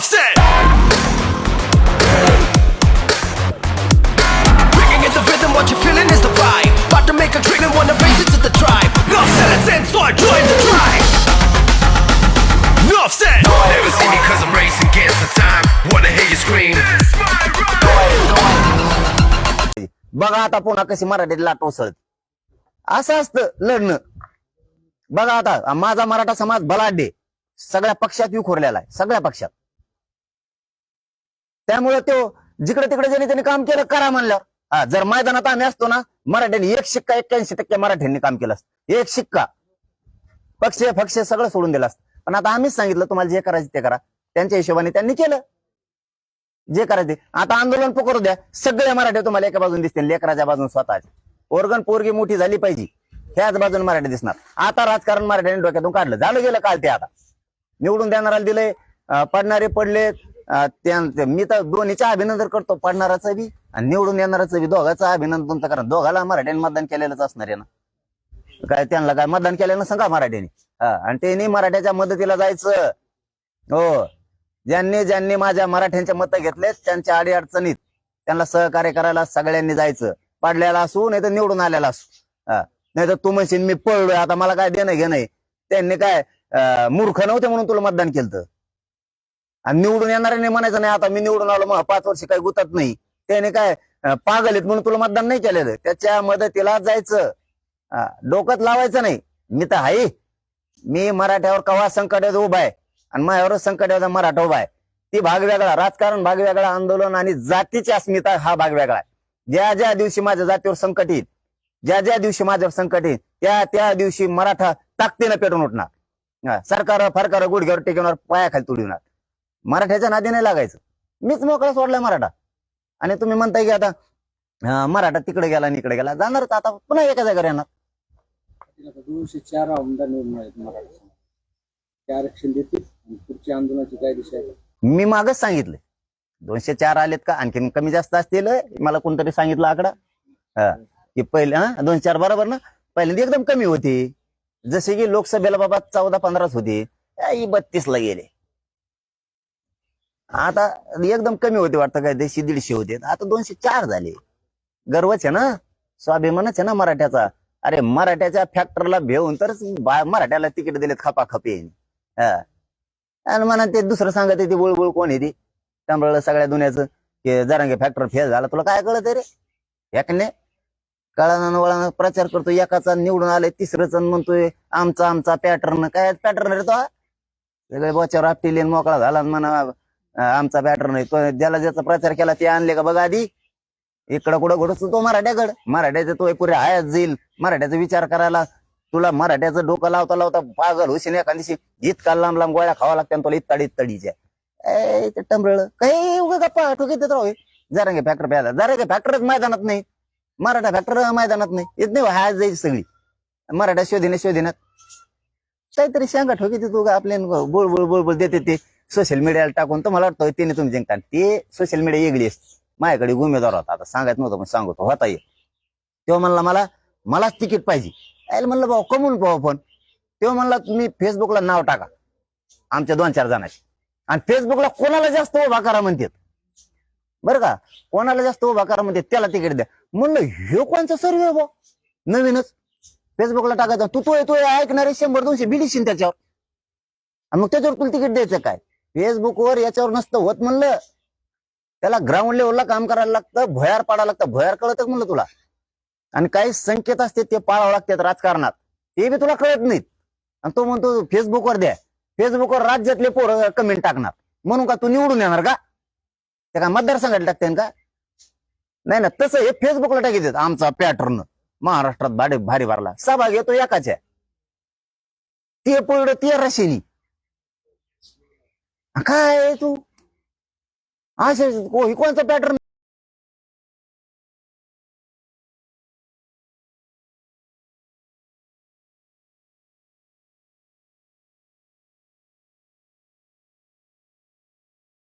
Said. Breaking in the rhythm, what you're feeling is the vibe. About to make a dream and wanna race it to the tribe. Enough said, let's end, so I join the tribe. Enough said. Never see me cause I'm racing against the time. Wanna hear you scream. It's my ride. बघा आता पुन्हा कशी मराठीत लाट उसळत असं असतं लढणं बघा आता माझा मराठा समाज बलाढ्य सगळ्या पक्षात विखुरलेला आहे सगळ्या पक्षात त्यामुळे तो जिकडे तिकडे ज्याने त्यांनी काम केलं करा म्हणल्यावर. हा जर मैदानात आम्ही असतो ना मराठ्यांनी एक शिक्का एक्क्याऐंशी टक्के मराठ्यांनी काम केलं असतं. एक शिक्का. पक्ष पक्ष सगळं सोडून दिलं असतं. पण आता आम्हीच सांगितलं तुम्हाला जे करायचं ते करा. त्यांच्या हिशोबाने त्यांनी केलं. जे करायचे आता आंदोलन पकडू द्या. सगळे मराठे तुम्हाला एका बाजून दिसतील. लेकराच्या बाजून स्वतःचे. ओरगन पोरगी मोठी झाली पाहिजे. ह्याच बाजून मराठी दिसणार. आता राजकारण मराठ्याने डोक्यातून काढलं. झालं गेलं काल ते आता. निवडून देणाऱ्याला दिले पडणारे पडले अं, मी तर दोन्हीच्या अभिनंदन करतो पडणाराचं बी आणि निवडून येणाराचं बी. दोघांचं अभिनंदन तर कारण दोघाला मराठ्याने मतदान केलेलंच असणार आहे ना. काय त्यांना काय मतदान केलेलं सांगा मराठ्याने? हा आणि त्यांनी मराठ्याच्या मदतीला जायचं. हो. ज्यांनी ज्यांनी माझ्या मराठ्यांच्या मत घेतले त्यांच्या अडी अडचणीत त्यांना सहकार्य करायला सगळ्यांनी जायचं. पडलेला असू नाही तर निवडून आलेला असू. नाही तर तू म्हणशील मी पळलोय आता मला काय देणं घेणं त्यांनी काय मूर्ख नव्हते म्हणून तुला मतदान केलं आणि निवडून येणाऱ्याने म्हणायचं नाही. आता मी निवडून आलो मग पाच वर्ष काही गुतत नाही. त्याने काय पागल आहेत म्हणून तुला मतदान नाही केलेलं. त्याच्या मदतीला जायचं. डोक्यात लावायचं नाही. मी तर आहे. मी मराठ्यावर कवा संकट उभा आहे? आणि माझ्यावर संकट मराठा उभा आहे. ती भाग वेगळा. राजकारण भाग वेगळा आंदोलन आणि जातीची अस्मिता हा भाग वेगळा आहे. ज्या ज्या दिवशी माझ्या जातीवर संकट येईल ज्या ज्या दिवशी माझ्यावर संकट येईल त्या त्या दिवशी मराठा ताकदीनं पेटून उठणार. सरकार फरकार गुडघ्यावर टेकवणार पायाखाली तुडवणार मराठ्याच्या नादी नाही लागायचं. मीच मोकळा सोडलाय मराठा. आणि तुम्ही म्हणताय की आता मराठा तिकडे गेला आणि इकडे गेला. जाणारच आता पुन्हा एका जागेवर येणार. दोनशे चार आमदार निवडून आहेत मराठा. ते आरक्षण देतील आणि पुढची आंदोलनाची काय दिशा आहे? मी मागच सांगितलंय. दोनशे चार आलेत का? आणखीन कमी जास्त असतील मला कोणतरी सांगितलं आकडा. की पहिले हा दोन चार बरोबर ना? पहिल्यांदा एकदम कमी होती. जसे की लोकसभेला बाबा चौदा पंधराच होती. बत्तीस ला गेले. आता एकदम कमी होते वाटतं काय देशी दीडशे होते. आता दोनशे चार झाले. गर्वच आहे ना? स्वाभिमानच आहे ना मराठ्याचा? अरे मराठ्याच्या फॅक्टरला भेऊन तरच बा- मराठ्याला तिकीट दिलेत खपा खपे आणि म्हणा ते दुसरं सांगत ते बुळबुळ कोण आहे ती? त्यामुळे सगळ्या दुनियाचं की जरांगे फॅक्टर फेल झाला. तुला काय कळत रे? एकने कळानं वळानं प्रचार करतो एकाचा निवडून आलाय तिसरंच म्हणतोय आमचा आमचा पॅटर्न काय पॅटर्न रे तो? सगळे बोच्यावर आपटी मोकळा झाला म्हणा आमचा पॅटर्न आहे. तो ज्याला ज्याचा प्रचार केला ते आणले का बघा आधी? इकडं कुठं घडत तो मराठ्याकडं. मराठ्याचा तो पुरे आयात जाईल. मराठ्याचा विचार करायला तुला मराठ्याचं डोकं लावता लावता पागल होशील एका दिवशी. इतका लांब लांब गोळ्या खावा लागत्या आणि तुला इत्ताडी इत्ताडीच्या ए, ते टंबळ काही उगा गप्पा ठोकीत देत राहू जरांगे फॅक्टर प्यायला. जरा फॅक्टरच मैदानात नाही. मराठा फॅक्टर मैदानात नाही. येत नाही हाय जाईल सगळी. मराठा शोधीने शोधीनात काहीतरी शांगा ठोकी तू का आपल्या बोळ बोळ बोळ बोळ देते ते. सोशल मीडियाला टाकून तर मला वाटतं त्याने तुम्ही जिंकता ते सोशल मीडिया वेगळी असते. माझ्याकडे उमेदवार होता. आता सांगायचं नव्हतं पण सांगतो. होता ये तेव्हा म्हणला मला मलाच तिकीट पाहिजे. यायला म्हणलं भाऊ कमून पाहू पण तेव्हा म्हणला तुम्ही फेसबुकला नाव टाका. आमच्या दोन चार जणांची आणि फेसबुकला कोणाला जास्त उभा करा म्हणतात? बरं का? कोणाला जास्त उभा करा म्हणते त्याला तिकीट द्या. म्हणलं हे कोणचा सर्वे भाऊ? नवीनच. फेसबुकला टाकायचं. तू तो तो ऐकणारे शंभर दोनशे बिडीशील त्याच्यावर. मग त्याच्यावर तुला तिकीट द्यायचं काय? फेसबुकवर याच्यावर नसतं होत म्हणलं. त्याला ग्राउंड लेवलला काम करायला लागतं भयार पाडावं लागतं. भयार कळत म्हणलं तुला. आणि काही संकेत असते ते पाळावं लागतात राजकारणात. ते बी तुला कळत नाहीत. आणि तो म्हणतो फेसबुकवर द्या. फेसबुकवर राज्यातले पोरं कमेंट टाकणार. म्हणून का तू निवडून येणार का? ते काय मतदारसंघाला टाकते का? नाही ना तसं हे फेसबुकला टाकी आमचा पॅटर्न महाराष्ट्रात भाडे भारी भरला. सहभाग येतो एकाच्या. ते पोळ ते रशेनी काय आहे तू? असे कोणचा पॅटर्न